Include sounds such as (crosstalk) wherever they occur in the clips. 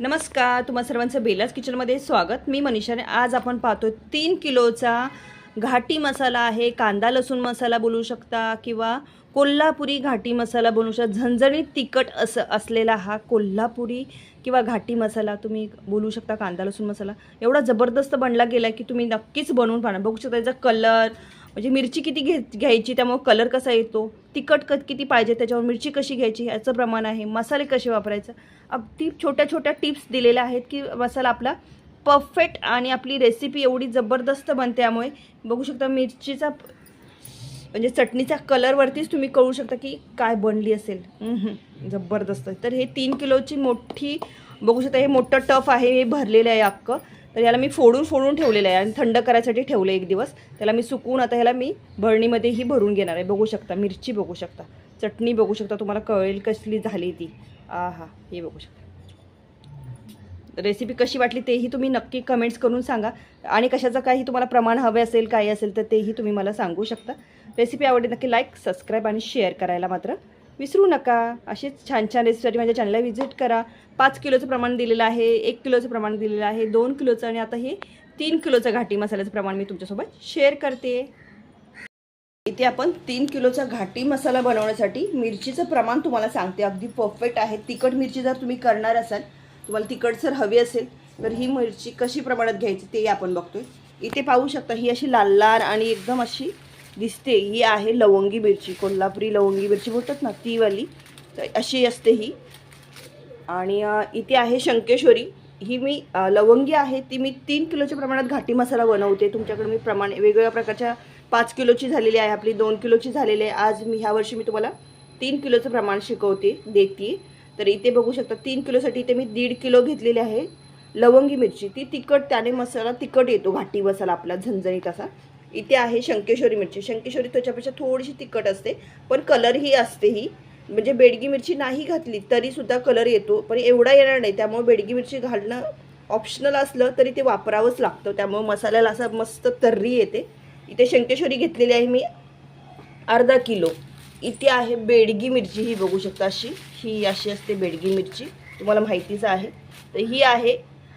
नमस्कार तुम्हा सर्वांचं बेलाज किचनमध्ये स्वागत. मी मनीषाने. आज आपण पाहतो तीन किलोचा घाटी मसाला आहे. कांदा लसूण मसाला बोलू शकता किंवा कोल्हापुरी घाटी मसाला बनवू शकता. झणझणीत तिखट असं असलेला हा कोल्हापुरी किंवा घाटी मसाला तुम्ही बोलू शकता कांदा लसूण मसाला. एवढा जबरदस्त बनला गेला आहे की तुम्ही नक्कीच बनवून पाहणार. बघू शकता त्याचा कलर म्हणजे मिरची किती घे घ्यायची त्यामुळे कलर कसा येतो तिखट कत किती पाहिजे त्याच्यावर मिरची कशी घ्यायची ह्याचं प्रमाण आहे. मसाले कसे वापरायचं अगदी छोट्या छोट्या टिप्स दिलेल्या आहेत की मसाला आपला परफेक्ट आणि आपली रेसिपी एवढी जबरदस्त बनते त्यामुळे बघू शकता मिरचीचा म्हणजे चटणीच्या कलरवरतीच तुम्ही कळू शकता की काय बनली असेल. जबरदस्त. तर हे तीन किलोची मोठी बघू शकता हे मोठं टफ आहे हे भरलेलं आहे अक्क तर याला मी फोडून फोडून ठेवलेलं आहे आणि थंड करायसाठी ठेवलं एक दिवस. त्याला मी सुकून आता ह्याला मी भरणीमध्येही भरून घेणार आहे. बघू शकता मिरची बघू शकता चटणी बघू शकता तुम्हाला कळेल कसली झाली ती. आ हा हे बघू शकता. रेसिपी कशी वाटली तेही तुम्ही नक्की कमेंट्स करून सांगा. आणि कशाचं काही तुम्हाला प्रमाण हवे असेल काही असेल तर तेही तुम्ही मला सांगू शकता. रेसिपी आवडली नक्की लाईक सबस्क्राईब आणि शेअर करायला मात्र विसरू नका. अशीच छान छान रेसिपीसाठी माझ्या चॅनलला व्हिजिट करा. पाच किलोचं प्रमाण दिलेलं आहे एक किलोचं प्रमाण दिलेलं आहे दोन किलोचं आणि आता हे तीन किलोचं घाटी मसाल्याचं प्रमाण मी तुमच्यासोबत शेअर करते. इथे आपण तीन किलोचा घाटी मसाला बनवण्यासाठी मिरचीचं प्रमाण तुम्हाला सांगते. अगदी परफेक्ट आहे. तिखट मिरची जर तुम्ही करणार असाल तुम्हाला तिखट जर हवी असेल तर ही मिरची कशी प्रमाणात घ्यायची तेही आपण बघतोय. इथे पाहू शकता ही अशी लाल लाल आणि एकदम अशी दिसते. ही आहे लवंगी मिरची. कोल्हापुरी लवंगी मिरची बोलतात ना तीवाली तर अशी असते ही. आणि इथे आहे शंकेश्वरी. ही मी लवंगी आहे. ती मी तीन किलोच्या प्रमाणात घाटी मसाला बनवते. तुमच्याकडे मी प्रमाण वेगवेगळ्या प्रकारच्या पाच किलोची झालेली आहे आपली दोन किलोची झालेली आहे. आज मी ह्या वर्षी मी तुम्हाला तीन किलोचं प्रमाण शिकवते देते. तर इथे बघू शकता तीन किलोसाठी इथे मी दीड किलो घेतलेली आहे. लवंगी मिरची ती तिखट त्याने मसाला तिखट येतो घाटी मसाला आपला झणझणीत असा. इथे आहे शंकेश्वरी मिरची. शंकेश्वरी त्याच्यापेक्षा थोडीशी तिखट असते पण कलरही असते ही. म्हणजे बेडगी मिरची नाही घातली तरीसुद्धा कलर येतो पण एवढा येणार नाही. त्यामुळे बेडगी मिरची घालणं ऑप्शनल असलं तरी ते वापरावंच लागतं. त्यामुळे मसाल्याला असं मस्त तर्री येते. इथे शंकेश्वरी घेतलेली आहे मी. अर्धा किलो. इथे आहे बेडगी मिरची ही बघू शकता अशी. ही अशी असते बेडगी मिरची. तुम्हाला माहितीच आहे. तर ही आहे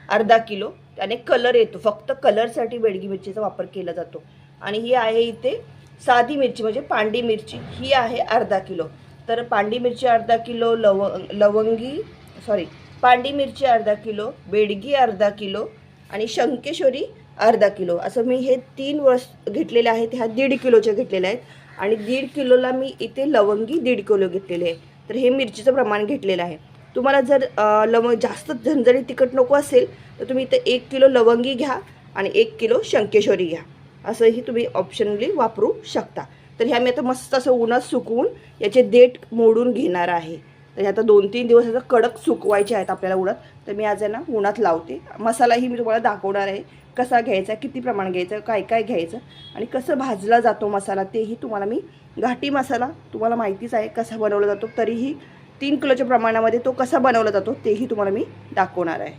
अर्धा किलो. त्याने कलर येतो. फक्त कलरसाठी बेडगी मिरचीचा वापर केला जातो. आणि ही आहे इथे साधी मिरची म्हणजे पांडी मिरची. ही आहे अर्धा किलो. तर पांडी मिरची अर्धा किलो लव लवंगी सॉरी पांडी मिरची अर्धा किलो बेडगी अर्धा किलो आणि शंकेश्वरी अर्धा किलो. असं मी हे तीन वस घेतलेले आहेत ह्या दीड किलोच्या घेतलेल्या आहेत. आणि दीड किलोला मी इथे लवंगी दीड किलो घेतलेले आहे. तर हे मिरचीचं प्रमाण घेतलेलं आहे. तुम्हाला जर लवंग जास्त झणझणी तिखट नको असेल तर तुम्ही इथे एक किलो लवंगी घ्या आणि एक किलो शंकेश्वरी घ्या. असंही तुम्ही ऑप्शनली वापरू शकता. तर ह्या मी आता मस्त असं उन्हात सुकवून याचे देठ मोडून घेणार आहे. तर हे आता दोन तीन दिवस आता कडक सुकवायचे आहेत आपल्याला उन्हात. तर मी आज यांना ना उन्हात लावते. मसालाही मी तुम्हाला दाखवणार आहे. कसा घ्यायचा किती प्रमाण घ्यायचं काय काय घ्यायचं आणि कसं भाजला जातो मसाला तेही तुम्हाला मी घाटी मसाला तुम्हाला माहितीच आहे कसा बनवला जातो तरीही तीन किलोच्या प्रमाणामध्ये तो कसा बनवला जातो तेही तुम्हाला मी दाखवणार आहे.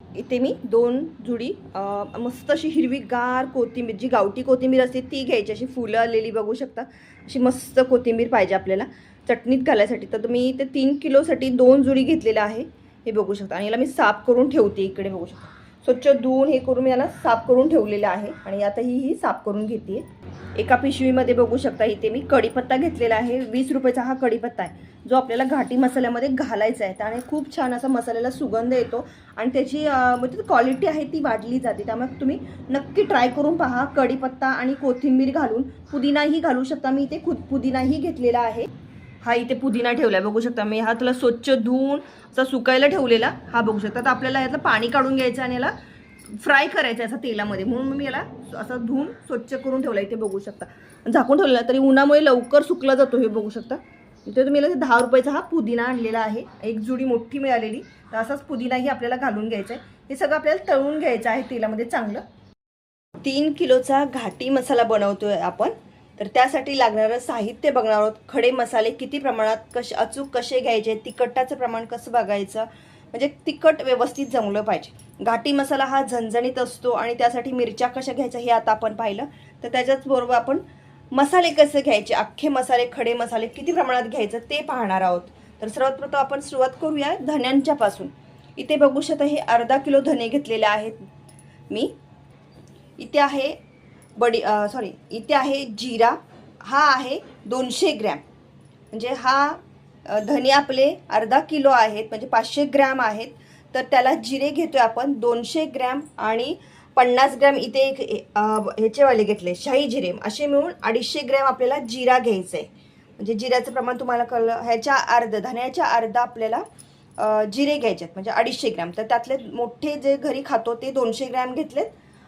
इथे मी दोन जुडी मस्त अशी हिरवीगार कोथिंबीर जी गावठी कोथिंबीर असते ती घ्यायची अशी फुलं आलेली बघू शकता अशी मस्त कोथिंबीर पाहिजे आपल्याला. चटणीत घालायसाठी तर मी ते तीन किलोसाठी दोन जुडी घेतलेल्या आहे हे बघू शकता आणि याला मी साफ करून ठेवते इकडे बघू शकता. स्वच्छ धुवून हे करून मी याला साफ करून ठेवलेलं आहे आणि आता ही ही साफ करून घेते. एका पिशवीमध्ये बघू शकता इथे मी कढीपत्ता घेतलेला आहे. वीस रुपयाचा हा कढीपत्ता आहे. जो आपल्याला घाटी मसाल्यामध्ये घालायचा आहे. त्याने खूप छान असा मसाल्याला सुगंध येतो आणि त्याची म्हणजे क्वालिटी आहे ती वाढली जाते. त्यामुळे तुम्ही नक्की ट्राय करून पहा. कढीपत्ता आणि कोथिंबीर घालून. पुदिनाही घालू शकता. मी इथे खुद पुदिनाही घेतलेला आहे. हा इथे पुदिना ठेवलाय बघू शकता. मी हा तुला स्वच्छ धुवून असा सुकायला ठेवलेला हा बघू शकता. तर आपल्याला यातलं पाणी काढून घ्यायचं आणि याला फ्राय करायचं आहे असं तेलामध्ये. म्हणून मी याला असं धुवून स्वच्छ करून ठेवला इथे बघू शकता. झाकून ठेवलेला तरी उन्हामुळे लवकर सुकला जातो हे बघू शकता. इथे तुम्ही याला दहा रुपयाचा हा पुदिना आणलेला आहे. एक जुडी मोठी मिळालेली. तर असाच पुदिनाही आपल्याला घालून घ्यायचा आहे. हे सगळं आपल्याला तळून घ्यायचं आहे तेलामध्ये चांगलं. तीन किलोचा घाटी मसाला बनवतोय आपण. तर त्यासाठी लागणारं साहित्य बघणार आहोत. खडे मसाले किती प्रमाणात कसे अचूक कसे घ्यायचे तिखटाचं प्रमाण कसं बघायचं? म्हणजे तिखट व्यवस्थित जमलं पाहिजे. घाटी मसाला हा झणझणीत असतो आणि त्यासाठी मिरच्या कशा घ्यायच्या हे आता आपण पाहिलं. तर त्याच्याच बरोबर आपण मसाले कसे घ्यायचे अख्खे मसाले खडे मसाले किती प्रमाणात घ्यायचं ते पाहणार आहोत. तर सर्वात प्रथम आपण सुरुवात करूया धन्यांच्यापासून इथे बघू शकता हे अर्धा किलो धने घेतलेले आहेत. मी. इथे आहे बडी सॉरी इथे आहे जिरा हा आहे दोनशे ग्रॅम. म्हणजे हा धने आपले अर्धा किलो आहेत म्हणजे पाचशे ग्रॅम आहेत. तर त्याला जिरे घेतो आहे आपण दोनशे ग्रॅम आणि पन्नास ग्रॅम इथे एक ह्याचेवाले घेतले शाही जिरे. असे मिळून अडीचशे ग्रॅम आपल्याला जिरा घ्यायचा आहे म्हणजे जिऱ्याचं प्रमाण तुम्हाला कळलं ह्याच्या अर्ध धन्याच्या अर्धा आपल्याला जिरे घ्यायचे आहेत म्हणजे अडीचशे ग्रॅम. तर त्यातले मोठे जे घरी खातो ते दोनशे ग्रॅम घेतलेत.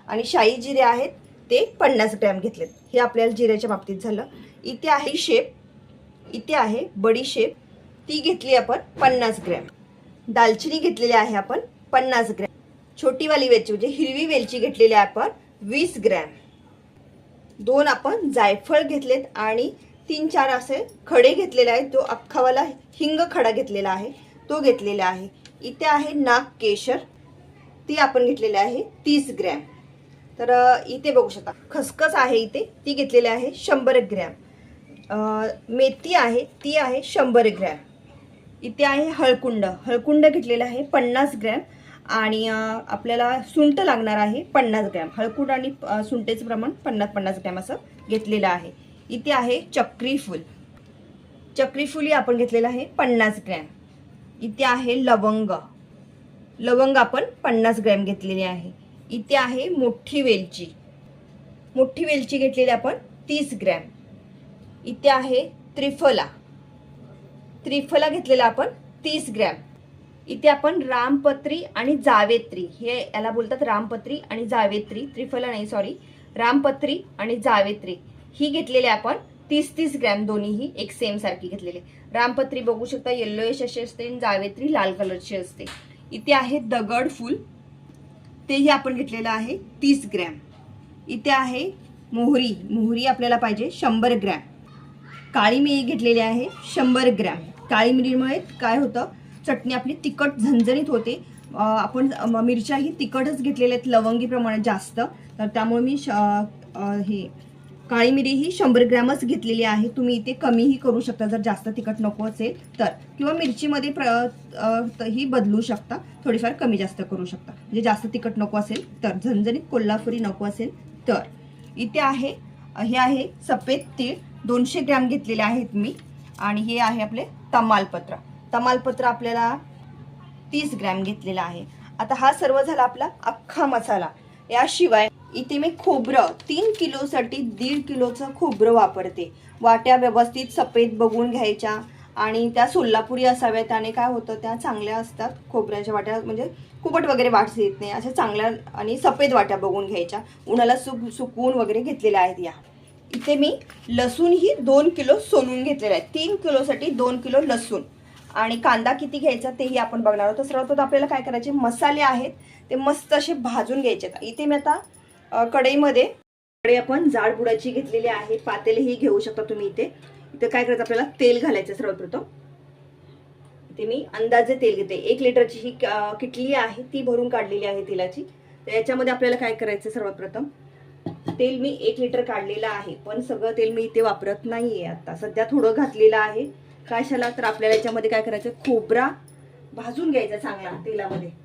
आणि शाही जिरे आहेत ते पन्नास ग्रॅम घेतलेत. हे आपल्याला जिऱ्याच्या बाबतीत झालं. इथे आहे शेप इथे आहे बडीशेप ती घेतली आपण पन्नास ग्रॅम. दालचिनी घेतलेली आहे आपण पन्नास ग्रॅम. छोटीवाली वेलची म्हणजे हिरवी वेलची घेतलेली आहे आपण वीस ग्रॅम. दोन आपण जायफळ घेतलेत आणि तीन चार असे खडे घेतलेले आहेत. जो अख्खावाला हिंग खडा घेतलेला आहे तो घेतलेला आहे. इथे आहे नाग केशर. ती आपण घेतलेली आहे तीस ग्रॅम. तर इथे बघू शकता. खसखस आहे इथे. ती घेतलेली आहे शंभर ग्रॅम. मेथी आहे ती आहे शंभर ग्रॅम. इथे आहे हळकुंड. हळकुंड घेतलेलं आहे पन्नास ग्रॅम. आणि आपल्याला सुंठ लागणार आहे पन्नास ग्रॅम. हळकुंड आणि सुंटेचं सुंठेचं प्रमाण पन्नास पन्नास ग्रॅम असं घेतलेलं आहे. इथे आहे चक्री फूल. चक्री फुली आपण घेतलेलं आहे पन्नास ग्रॅम. इथे आहे लवंग. लवंग आपण पन्नास ग्रॅम घेतलेली आहे. इथे आहे मोठी वेलची. मोठी वेलची घेतलेली आपण तीस ग्रॅम. इथे आहे त्रिफला. त्रिफला घेतलेला आपण तीस ग्रॅम. इथे आपण रामपत्री आणि जावेत्री. हे याला बोलतात रामपत्री आणि जावेत्री. त्रिफला नाही सॉरी रामपत्री आणि जावेत्री. ही घेतलेली आपण तीस तीस ग्रॅम दोन्हीही एक सेम सारखी घेतलेली. रामपत्री बघू शकता येल्लोइश अशी असते आणि जावेत्री लाल कलरची असते. इथे आहे दगड फूल. तेही आपण घेतलेलं आहे तीस ग्रॅम. इथे आहे मोहरी. मोहरी आपल्याला पाहिजे शंभर ग्रॅम. काळी मिरी घेतलेली आहे शंभर ग्रॅम. काळी मिरीमुळे काय होतं? चटणी आपली तिखट झणझणीत होते. आपण मिरच्याही तिखटच घेतलेल्या आहेत. लवंगी प्रमाणात जास्त. तर त्यामुळे मी श हे काळी मिरी ही शंभर ग्रॅमच घेतलेली आहे. तुम्ही इथे कमीही करू शकता जर जास्त तिखट नको असेल तर. किंवा मिरचीमध्ये प्र ही बदलू शकता थोडीफार कमी जास्त करू शकता. म्हणजे जास्त तिखट नको असेल तर झणझणीत कोल्हापुरी नको असेल तर. इथे आहे हे आहे सफेद तीळ दोनशे ग्रॅम घेतलेले आहेत मी. आणि हे आहे आपले तमालपत्र. तमालपत्र आपल्याला तीस ग्रॅम घेतलेला आहे. आता हा सर्व झाला आपला अख्खा मसाला. याशिवाय इथे मी खोबरं तीन किलोसाठी दीड किलोचं खोबरं वापरते. वाट्या व्यवस्थित सफेद बघून घ्यायच्या. आणि त्या सोलापुरी असाव्यात त्याने काय होतं त्या चांगल्या असतात. खोबऱ्याच्या वाट्या म्हणजे कुपट वगैरे वाट येत नाही. अशा चांगल्या आणि सफेद वाट्या बघून घ्यायच्या. उन्हाला सुक सुकवून वगैरे घेतलेल्या आहेत या. इथे मी लसूण ही दोन किलो सोलून घेतलेलं आहे तीन किलोसाठी दोन किलो लसूण. आणि कांदा किती घ्यायचा तेही आपण बघणार आहोत. तर सर्वात आपल्याला काय करायचे? मसाले आहेत. ते मस्त असे भाजून घ्यायचे आहेत. इथे मी आता कढईमध्ये कढई आपण जाड बुडाची घेतलेली आहे. पातेलही घेऊ शकता तुम्ही इथे. इथे काय करायचं आपल्याला? तेल घालायचं सर्वप्रथम. इथे मी अंदाजे तेल घेते. एक लिटरची ही किटली आहे. ती भरून काढलेली आहे तेलाची. तर याच्यामध्ये आपल्याला काय करायचं सर्वप्रथम? तेल मी एक लिटर काढलेलं आहे. पण सगळं तेल मी इथे वापरत नाहीये आता. सध्या थोडं घातलेलं आहे. कशाला? तर आपल्याला याच्यामध्ये काय करायचं? खोबरा भाजून घ्यायचा चांगला तेलामध्ये.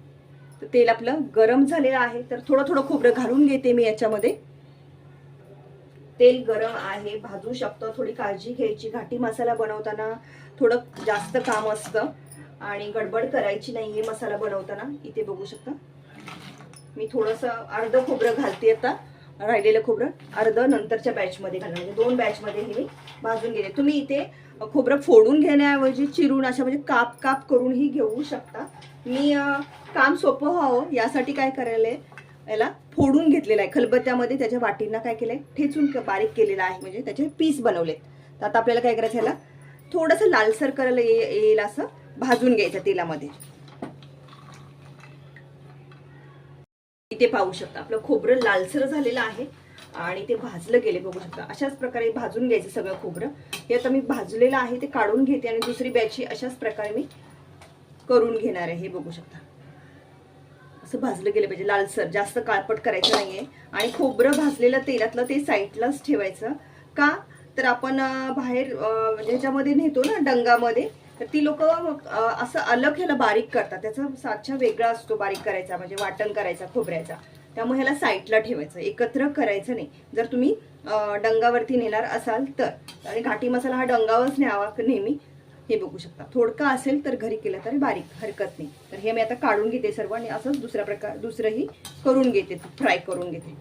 तेल आपलं गरम झालेलं आहे तर थोडं थोडं खोबरं घालून घेते मी याच्यामध्ये. तेल गरम आहे भाजू शकतो थोडी काळजी घ्यायची. घाटी मसाला बनवताना थोडं जास्त काम असतं आणि गडबड करायची नाहीये मसाला बनवताना. इथे बघू शकता. मी थोडंसं अर्धं खोबरं घालते आता राहिलेलं खोबरं. अर्धं नंतरच्या बॅचमध्ये घालणार म्हणजे दोन बॅचमध्ये हे मी भाजून गेले तुम्ही इथे खोबरं फोडून घेण्याऐवजी चिरून अशा म्हणजे काप काप करूनही घेऊ शकता. मी काम सोपं व्हावं यासाठी काय करायला याला फोडून घेतलेलं आहे. खलबत्त्यामध्ये त्याच्या वाटींना काय केलंय? ठेचून बारीक केलेलं आहे. म्हणजे त्याचे पीस बनवलेत. तर आता आपल्याला काय करायचं ह्याला थोडंसं लालसर करायला येईल असं भाजून घ्यायचं तेलामध्ये. इथे पाहू शकता. आपलं खोबरं लालसर झालेलं आहे. आणि ते भाजलं गेले बघू शकता. अशाच प्रकारे भाजून घ्यायचं सगळं खोबरं. हे आता मी भाजलेलं आहे ते काढून घेते आणि दुसरी बॅची अशाच प्रकारे मी करून घेणार आहे हे बघू शकता. असं भाजलं गेलं पाहिजे लालसर. जास्त काळपट करायचं नाहीये. आणि खोबरं भाजलेलं तेलातलं ते साईडलाच ठेवायचं. का? तर आपण बाहेर म्हणजे ह्याच्यामध्ये नेतो ना डंगामध्ये तर ती लोक असं अलग ह्याला बारीक करतात. त्याचा साचा वेगळा असतो बारीक करायचा म्हणजे वाटण करायचा खोबऱ्याचा. त्यामुळे ह्याला साईडला ठेवायचं. एकत्र करायचं नाही. जर तुम्ही डंगावरती नेणार असाल तर. आणि घाटी मसाला हा डंगावरच न्यावा नेहमी. हे बघू शकता. थोडका असेल तर घरी केलं तरी बारीक हरकत नाही. तर हे मी आता काढून घेते सर्व आणि असंच दुसऱ्या प्रकार दुसरंही करून घेते फ्राय करून घेते.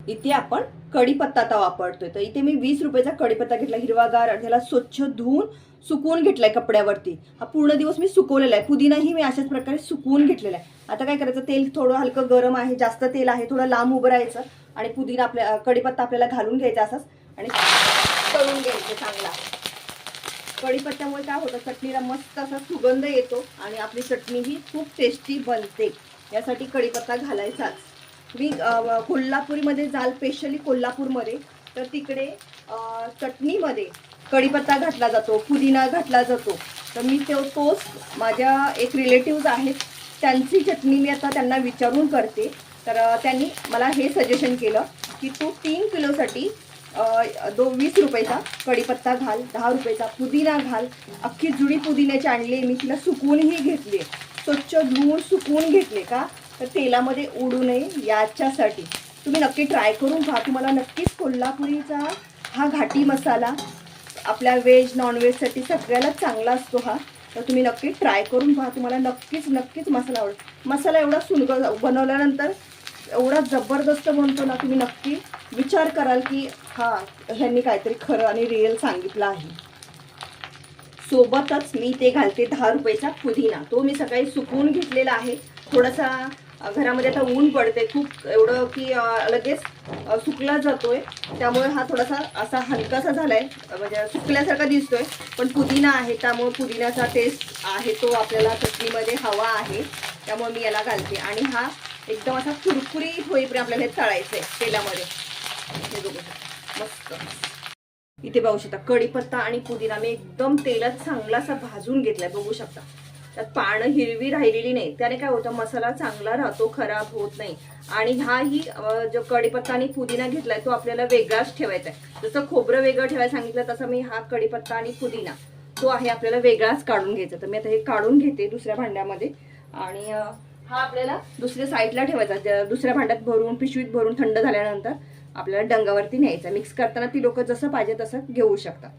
इथे आपण कढीपत्ता आता वापरतोय. तर इथे मी वीस रुपयाचा कढीपत्ता घेतला हिरवागार आणि त्याला स्वच्छ धुवून सुकवून घेतलाय कपड्यावरती. हा पूर्ण दिवस मी सुकवलेला आहे. पुदिनाही मी अशाच प्रकारे सुकवून घेतलेला आहे. आता काय करायचं तेल थोडं हलकं गरम आहे जास्त तेल आहे थोडं लांब उभं राहायचं आणि पुदिना आपल्या कढीपत्ता आपल्याला घालून घ्यायचा असाच आणि तळून घ्यायचं चांगला. कढीपत्त्यामुळे काय होतं चटणीला मस्त असा सुगंध येतो आणि आपली चटणी ही खूप टेस्टी बनते. यासाठी कढीपत्ता घालायचाच. मी कोल्हापुरीमध्ये जाल स्पेशली कोल्हापूरमध्ये तर तिकडे चटणीमध्ये कढीपत्ता घातला जातो पुदिना घातला जातो. तर मी तो तोच माझ्या एक रिलेटिव्ज आहेत त्यांची चटणी मी आता त्यांना विचारून करते. तर त्यांनी मला हे सजेशन केलं की तू तीन किलोसाठी दो वीस रुपयाचा कढीपत्ता घाल दहा रुपयाचा पुदिना घाल. अख्खी जुडी पुदिन्याची आणली मी तिला सुकवूनही घेतली स्वच्छ धुवून सुकवून घेतले का? तर तेलामध्ये उडू नये याच्यासाठी. तुम्ही नक्की ट्राय करून पहा. तुम्हाला नक्कीच कोल्हापुरीचा हा घाटी मसाला आपल्या व्हेज नॉनव्हेजसाठी सगळ्याला चांगला असतो हा. तर तुम्ही नक्की ट्राय करून पहा. तुम्हाला नक्कीच नक्कीच मसाला आवडेल. मसाला एवढा सुंदर बनवल्यानंतर एवढा जबरदस्त म्हणतो ना तुम्ही नक्की विचार कराल की हा ह्यांनी काहीतरी खरं आणि रिअल सांगितलं आहे. सोबतच मी ते घालते दहा रुपयाचा पुदिना. तो मी सकाळी सुकवून घेतलेला आहे. थोडासा घरामध्ये आता ऊन पडते खूप एवढं की लगेच सुकला जातोय. त्यामुळे हा थोडासा असा हलकासा झालाय. आहे म्हणजे सुकल्यासारखा दिसतोय. पण पुदिना आहे. त्यामुळे पुदिन्याचा टेस्ट आहे. तो आपल्याला चटणीमध्ये हवा आहे. त्यामुळे मी याला घालते. आणि हा एकदम असा कुरकुरीत होईपर्यंत आपल्याला हे तळायचं आहे तेलामध्ये. हे बघू शकता. मस्त. इथे बघू शकता कढीपत्ता आणि पुदिना. मी एकदम तेलात चांगला असा भाजून घेतलाय बघू शकता. त्यात पानं हिरवी राहिलेली नाही. त्याने काय होतं मसाला चांगला राहतो खराब होत नाही. आणि हाही जो कढीपत्ता आणि पुदिना घेतलाय तो आपल्याला वेगळाच ठेवायचा आहे जसं खोबरं वेगळं ठेवायला सांगितलं तसं मी हा कढीपत्ता आणि पुदिना तो आहे आपल्याला वेगळाच काढून घ्यायचा. तर मी आता हे काढून घेते दुसऱ्या भांड्यामध्ये. आणि हा आपल्याला दुसऱ्या साईडला ठेवायचा. दुसऱ्या भांड्यात भरून पिशवीत भरून थंड झाल्यानंतर आपल्याला डंगावरती न्यायचा. मिक्स करताना ती लोक जसं पाहिजे तसं घेऊ शकतात.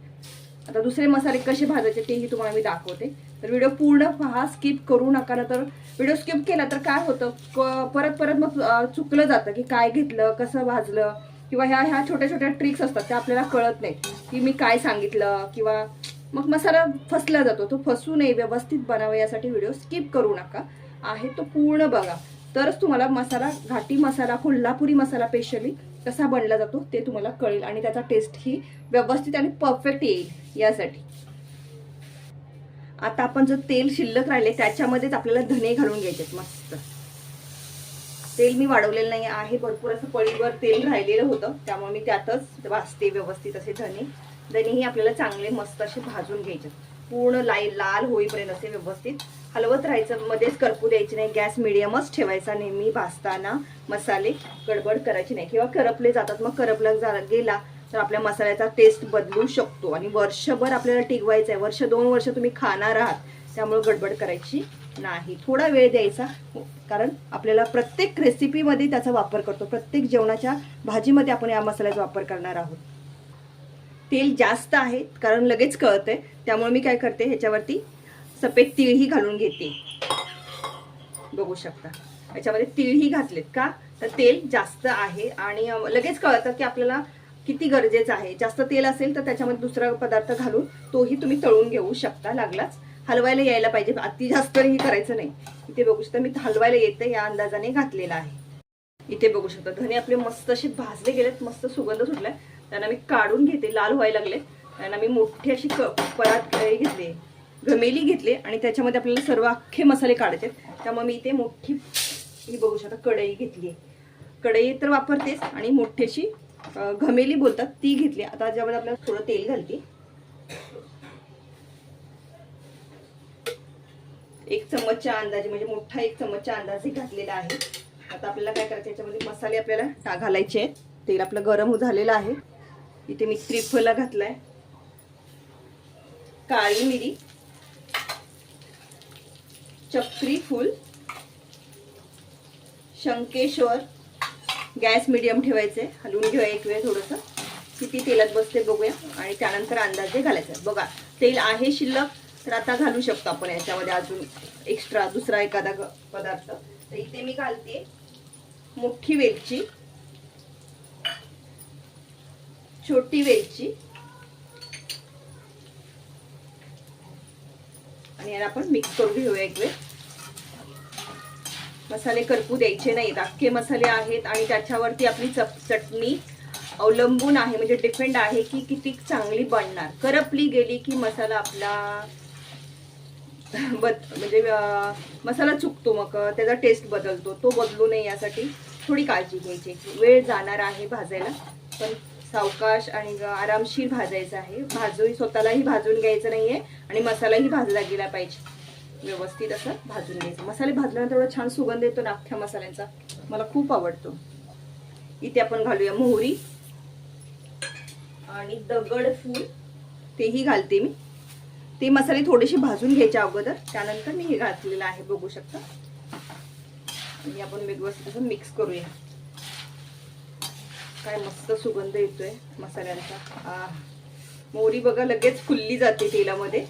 आता दुसरे मसाले कसे भाजायचे तेही तुम्हाला मी दाखवते. तर व्हिडिओ पूर्ण पहा स्किप करू नका. ना तर व्हिडिओ स्किप केला तर काय होतं? परत परत मग चुकलं जातं की काय घेतलं कसं भाजलं किंवा ह्या ह्या छोट्या छोट्या ट्रिक्स असतात त्या आपल्याला कळत नाही की मी काय सांगितलं किंवा मग मसाला फसला जातो. तो फसू नये व्यवस्थित बनावा यासाठी व्हिडिओ स्किप करू नका. आहे तो पूर्ण बघा. तरच तुम्हाला मसाला घाटी मसाला कोल्हापुरी मसाला स्पेशली कसा बनला जातो ते तुम्हाला कळेल आणि त्याचा टेस्ट ही व्यवस्थित आणि परफेक्ट येईल यासाठी. आता आपण जो तेल शिल्लक राहिले त्याच्यामध्येच आपल्याला धने घालून घ्यायचे मस्त. तेल मी वाढवलेलं नाही आहे भरपूर असं पळीवर तेल राहिलेलं होतं त्यामुळे मी त्यातच वाचते व्यवस्थित असे धने. धनेही आपल्याला चांगले मस्त असे भाजून घ्यायचे पूर्ण लाई लाल होईपर्यंत असे व्यवस्थित हलवत राहायचं मध्येच करपू द्यायची नाही. गॅस मिडियमच ठेवायचा नेहमी भाजताना. मसाले गडबड करायची नाही. किंवा करपले जातात. मग करपला जा गेला तर आपल्या मसाल्याचा टेस्ट बदलू शकतो. आणि वर्षभर आपल्याला टिकवायचं आहे वर्ष दोन वर्ष तुम्ही खाणार आहात. त्यामुळे गडबड करायची नाही. थोडा वेळ द्यायचा. हो, कारण आपल्याला प्रत्येक रेसिपीमध्ये त्याचा वापर करतो. प्रत्येक जेवणाच्या भाजीमध्ये आपण या मसाल्याचा वापर करणार आहोत. तेल जास्त आहे कारण लगेच कळतंय. त्यामुळे मी काय करते? ह्याच्यावरती सफेद तिळही घालून घेते. बघू शकता. याच्यामध्ये तिळही घातलेत का? तर तेल जास्त आहे आणि लगेच कळतं की आपल्याला किती गरजेचं आहे. जास्त तेल असेल तर त्याच्यामध्ये दुसरा पदार्थ घालून तोही तुम्ही तळून घेऊ शकता लागलाच. हलवायला यायला पाहिजे. अति जास्त ही करायचं नाही. इथे बघू शकता मी हलवायला येते या अंदाजाने घातलेला आहे. इथे बघू शकता धने आपले मस्त असे भाजले गेलेत मस्त सुगंध सुटलाय. त्यांना मी काढून घेते लाल व्हायला लागले. त्यांना मी मोठी अशी क परात घेतली घमेली घेतली आणि त्याच्यामध्ये आपल्याला सर्व अख्खे मसाले काढायचे त्यामुळे मी इथे मोठी ही बघू शकता कढई घेतली कढई तर वापरतेच आणि मोठीशी घमेली बोलतात ती घेतली आता ज्यामध्ये आपल्याला थोडं तेल घालते. एक चम्मचच्या अंदाजे म्हणजे मोठा एक चम्मचच्या अंदाजे घातलेला आहे. आता आपल्याला काय करायचं याच्यामध्ये मसाले आपल्याला टा घालायचे आहेत. तेल आपलं गरम झालेलं आहे. इथे मी त्रिफला घातलाय. काळी मिरी. चक्री फूल शंकेश्वर गॅस मिडियम ठेवायचे. हलवून घेऊया एक वेळ थोडंसं. किती तेलात बसते बघूया. आणि त्यानंतर अंदाजे घालायचं. बघा तेल आहे शिल्लक तर आता घालू शकतो आपण याच्यामध्ये अजून एक्स्ट्रा दुसरा एखादा पदार्थ. तर इथे मी घालते मोठी वेलची छोटी वेलची आणि याला आपण मिक्स करून घेऊया एक वेळ. मसाले करपू द्यायचे नाहीत. अख्खे मसाले आहेत आणि त्याच्यावरती आपली चप चटणी अवलंबून आहे. म्हणजे डिपेंड आहे की किती चांगली बनणार. करपली गेली की मसाला आपला (laughs) बद म्हणजे मसाला चुकतो मग. त्याचा टेस्ट बदलतो. तो बदलू नये यासाठी थोडी काळजी घ्यायची. वेळ जाणार आहे भाजायला. पण सावकाश आणि आरामशीर भाजायचं आहे. भाजून स्वतःलाही भाजून घ्यायचं नाहीये आणि मसालाही भाजला गेला पाहिजे. व्यवस्थित असं भाजून घ्यायचं. मसाले भाजल्यानंतर एवढा छान सुगंध येतो ना अख्ख्या मसाल्यांचा. मला खूप आवडतो. इथे आपण घालूया मोहरी आणि दगड फूल. तेही घालते मी. ते मसाले थोडेसे भाजून घ्यायचे अगोदर. त्यानंतर मी हे घातलेलं आहे बघू शकता. आणि आपण व्यवस्थित असं मिक्स करूया. काय मस्त सुगंध येतोय मसाल्यांचा. मोहरी बघा लगेच फुलली जाते तेलामध्ये.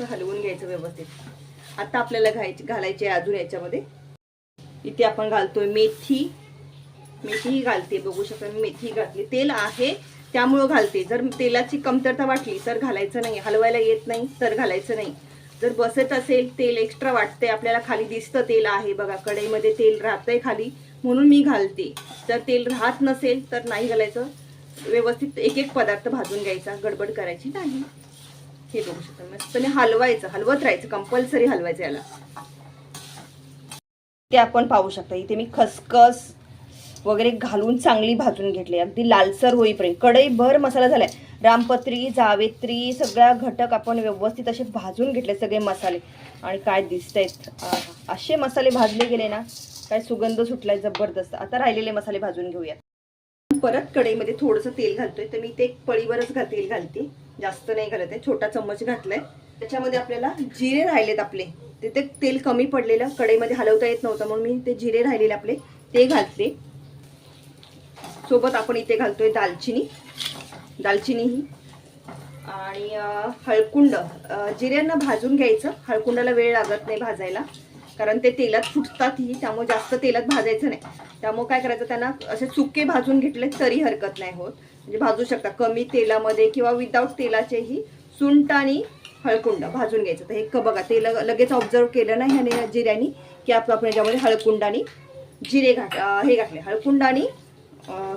हलवून घ्यायचं व्यवस्थित. आता आपल्याला घायची घालायची आहे अजून याच्यामध्ये. इथे आपण घालतोय मेथी. मेथीही घालते बघू शकता मी मेथी घातली. तेल आहे त्यामुळं घालते. जर तेलाची कमतरता वाटली तर घालायचं नाही. हलवायला येत नाही तर घालायचं नाही. जर बसत असेल तेल एक्स्ट्रा वाटते आपल्याला खाली दिसतं तेल आहे बघा कढईमध्ये तेल राहतंय खाली. म्हणून मी घालते. जर तेल राहत नसेल तर नाही घालायचं. व्यवस्थित एक एक पदार्थ भाजून घ्यायचा. गडबड करायची नाही. हे बघू शकता. मस्तपणे हलवायचं. हलवत राहायचं. कंपल्सरी हलवायचं याला. ते आपण पाहू शकता. इथे मी खसखस वगैरे घालून चांगली भाजून घेतली. अगदी लालसर होईपर्यंत. कढईभर मसाला झालाय. रामपत्री जावेत्री सगळ्या घटक आपण व्यवस्थित असे भाजून घेतले सगळे मसाले. आणि काय दिसत आहेत असे मसाले भाजले गेले ना काय सुगंध सुटलाय जबरदस्त. आता राहिलेले मसाले भाजून घेऊया परत कढईमध्ये थोडंसं तेल घालतोय. तर मी ते एक पळीवरच घा तेल घालते. जास्त नाही घालत आहे. छोटा चम्मच घातलाय. त्याच्यामध्ये आपल्याला जिरे राहिलेत आपले. तिथे तेल कमी पडलेलं. कढईमध्ये हलवता येत नव्हतं. म्हणून मी ते जिरे राहिलेले आपले ते घालते सोबत आपण इथे घालतोय दालचिनी. दालचिनी ही. आणि हळकुंड. जिऱ्यांना भाजून घ्यायचं. हळकुंडाला वेळ लागत नाही भाजायला. कारण ते तेलात फुटतातही त्यामुळे जास्त तेलात भाजायचं नाही. त्यामुळे काय करायचं त्यांना असे सुके भाजून घेतले तरी हरकत नाही होत. म्हणजे भाजू शकता कमी तेलामध्ये किंवा विदाऊट तेलाचेही सुंट आणि हळकुंड भाजून घ्यायचं. तर हे क बघा तेल लगेच ऑब्झर्व केलं नाही ह्याने जिऱ्यानी की आपण आपण याच्यामध्ये हळकुंड आणि जिरे घात हे घातले. हळकुंड आणि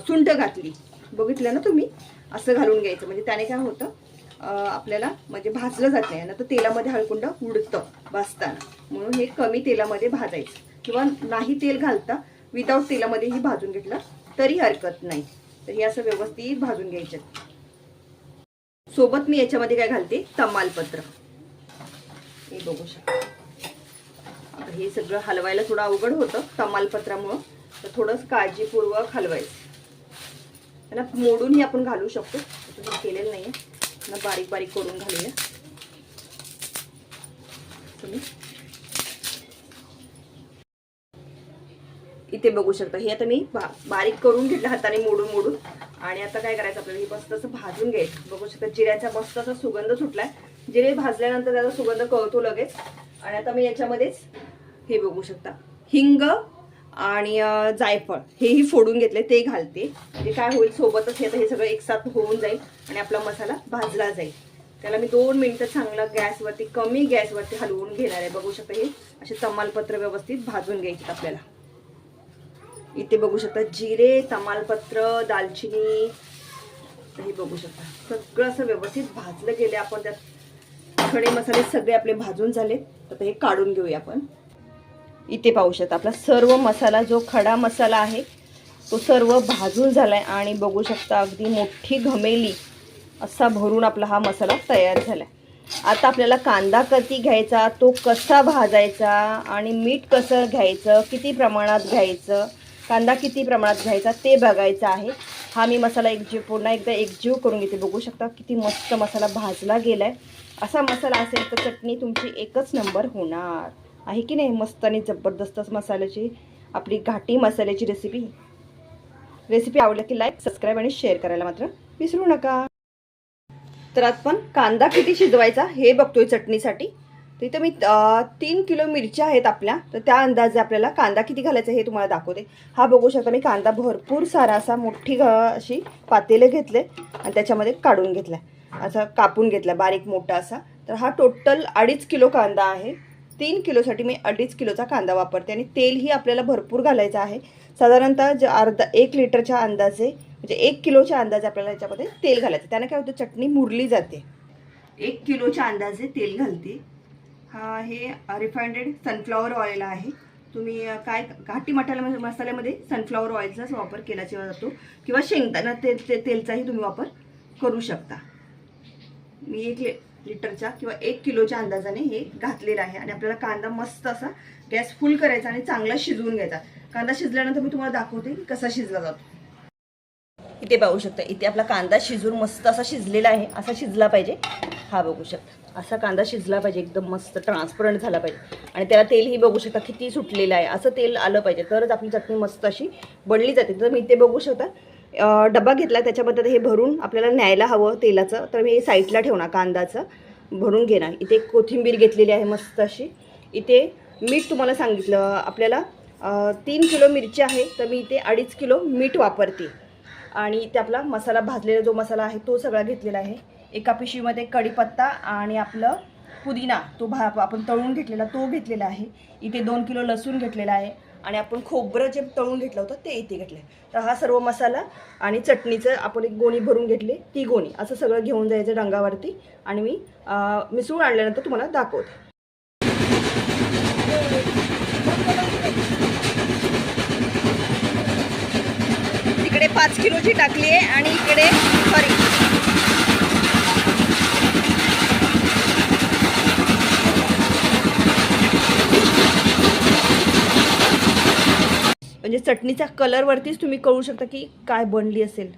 सुंट घातली. बघितलं ना तुम्ही? असं घालून घ्यायचं. म्हणजे त्याने काय होतं आपल्याला म्हणजे भाजलं जात नाही. ना तर तेलामध्ये हळकुंड उडतं भाजताना. म्हणून हे कमी तेलामध्ये भाजायचं. किंवा नाही तेल घालता विदाऊट तेलामध्येही भाजून घेतलं तरी हरकत नाही. तर हे असं व्यवस्थित भाजून घ्यायचं. सोबत मी याच्यामध्ये काय घालते? तमालपत्र. हे बघू शकता. आता हे सगळं हलवायला थोडं अवघड होतं तमालपत्रामुळं. तर थोडंसं काळजीपूर्वक हलवायचं. त्याला मोडूनही आपण घालू शकतो. केलेलं नाही आहे बारीक बारीक करून घालूया. तुम्ही. इथे बघू शकता हे आता मी बा बारीक करून घेतलं हाताने मोडून मोडून. आणि आता काय करायचं आपल्याला हे मस्त असं भाजून घ्यायचं बघू शकता जिऱ्याचा मस्त असा सुगंध सुटलाय. जिरे भाजल्यानंतर त्याचा सुगंध कळतो लगेच. आणि आता मी याच्यामध्येच हे बघू शकता हिंग आणि जायफळ. हेही फोडून घेतले ते घालते. म्हणजे काय होईल सोबतच हे आता हे सगळं एकसाथ होऊन जाईल आणि आपला मसाला भाजला जाईल. त्याला मी दोन मिनटं चांगला गॅसवरती कमी गॅसवरती हलवून घेणार आहे. बघू शकता हे असे तमालपत्र व्यवस्थित भाजून घ्यायचे आपल्याला. इथे बघू शकता जिरे तमालपत्र दालचिनी हे बघू शकता. सगळं असं व्यवस्थित भाजलं गेले आपण त्यात. खडे मसाले सगळे आपले भाजून झाले तर हे काढून घेऊया आपण. इथे पाहू शकता. आपला सर्व मसाला जो खडा मसाला आहे तो सर्व भाजून झाला आहे आणि बघू शकता अगदी मोठी घमेली असा भरून आपला हा मसाला तयार झालाय. आता आपल्याला कांदा कती घ्यायचा तो कसा भाजायचा आणि मीठ कसं घ्यायचं किती प्रमाणात घ्यायचं कांदा किती प्रमाणात घ्यायचा ते बघायचं आहे. हा मी मसाला एकजीव पुन्हा एकदा एकजीव करून घेते बघू शकता किती मस्त मसाला भाजला गेला आहे असा मसाला असेल तर चटणी तुमची एकच नंबर होणार. आहे की नाही मस्त आणि जबरदस्त मसाल्याची आपली घाटी मसाल्याची रेसिपी रेसिपी आवडली की लाईक सबस्क्राईब आणि शेअर करायला मात्र विसरू नका. तर आपण कांदा किती शिजवायचा हे बघतोय चटणीसाठी. तिथं मी तीन किलो मिरच्या आहेत आपल्या. तर त्या अंदाजे आपल्याला कांदा किती घालायचा हे तुम्हाला दाखवते. हा बघू शकता मी कांदा भरपूर सारा असा मोठी घ अशी पातेले घेतले आणि त्याच्यामध्ये काढून घेतला असा कापून घेतला बारीक मोठा असा. तर हा टोटल अडीच किलो कांदा आहे. तीन किलोसाठी मी अडीच किलोचा कांदा वापरते आणि तेलही आपल्याला भरपूर घालायचं आहे. साधारणतः जे अर्धा एक लिटरच्या अंदाजे म्हणजे एक किलोच्या अंदाजे आपल्याला याच्यामध्ये तेल घालायचं. त्यानं काय होतं चटणी मुरली जाते. एक किलोच्या अंदाजे तेल घालते. हा हे रिफायंडेड सनफ्लॉवर ऑइल आहे. तुम्ही काय घाटी मटाला मसाल्यामध्ये सनफ्लॉवर ऑइलचाच वापर केला जातो. किंवा शेंगदाणा ते ते- तेलचाही तुम्ही वापर करू शकता. मी एक लिटरच्या किंवा एक किलोच्या अंदाजाने हे घातलेलं आहे. आणि आपल्याला कांदा मस्त असा गॅस फुल करायचा आणि चांगला शिजवून घ्यायचा. कांदा शिजल्यानंतर मी तुम्हाला दाखवते की कसा शिजला जातो. इथे पाहू शकता इथे आपला कांदा शिजून मस्त असा शिजलेला आहे. असा शिजला पाहिजे. हा बघू शकता. असा कांदा शिजला पाहिजे. एकदम मस्त ट्रान्सपरंट झाला पाहिजे. आणि त्याला तेलही बघू शकता किती सुटलेलं आहे. असं तेल आलं पाहिजे. तरच आपली चटणी मस्त अशी बनली जाते. तर मी इथे बघू शकता डबा घेतला त्याच्यामध्ये हे भरून आपल्याला न्यायला हवं तेलाचं. तर मी हे साईडला ठेवणार कांदाचं. भरून घेणार. इथे कोथिंबीर घेतलेली आहे मस्त अशी. इथे मीठ तुम्हाला सांगितलं. आपल्याला तीन किलो मिरची आहे तर मी इथे अडीच किलो मीठ वापरते. आणि इथे आपला मसाला भाजलेला जो मसाला आहे तो सगळा घेतलेला आहे. एका पिशवीमध्ये कढीपत्ता आणि आपलं पुदिना तो भा आपण तळून घेतलेला तो घेतलेला आहे. इथे दोन किलो लसूण घेतलेला आहे. आणि आपण खोबरं जे तळून घेतलं होतं ते इथे घेतलं तर हा सर्व मसाला आणि चटणीचं आपण एक गोणी भरून घेतली ती गोणी. असं सगळं घेऊन जायचं डंगावरती आणि मी मिसळून आणल्यानंतर तुम्हाला दाखवते. तिकडे पाच किलोची टाकली आहे आणि इकडे सॉरी म्हणजे चटणीच्या कलरवरतीच तुम्ही कळू शकता की काय बनली असेल.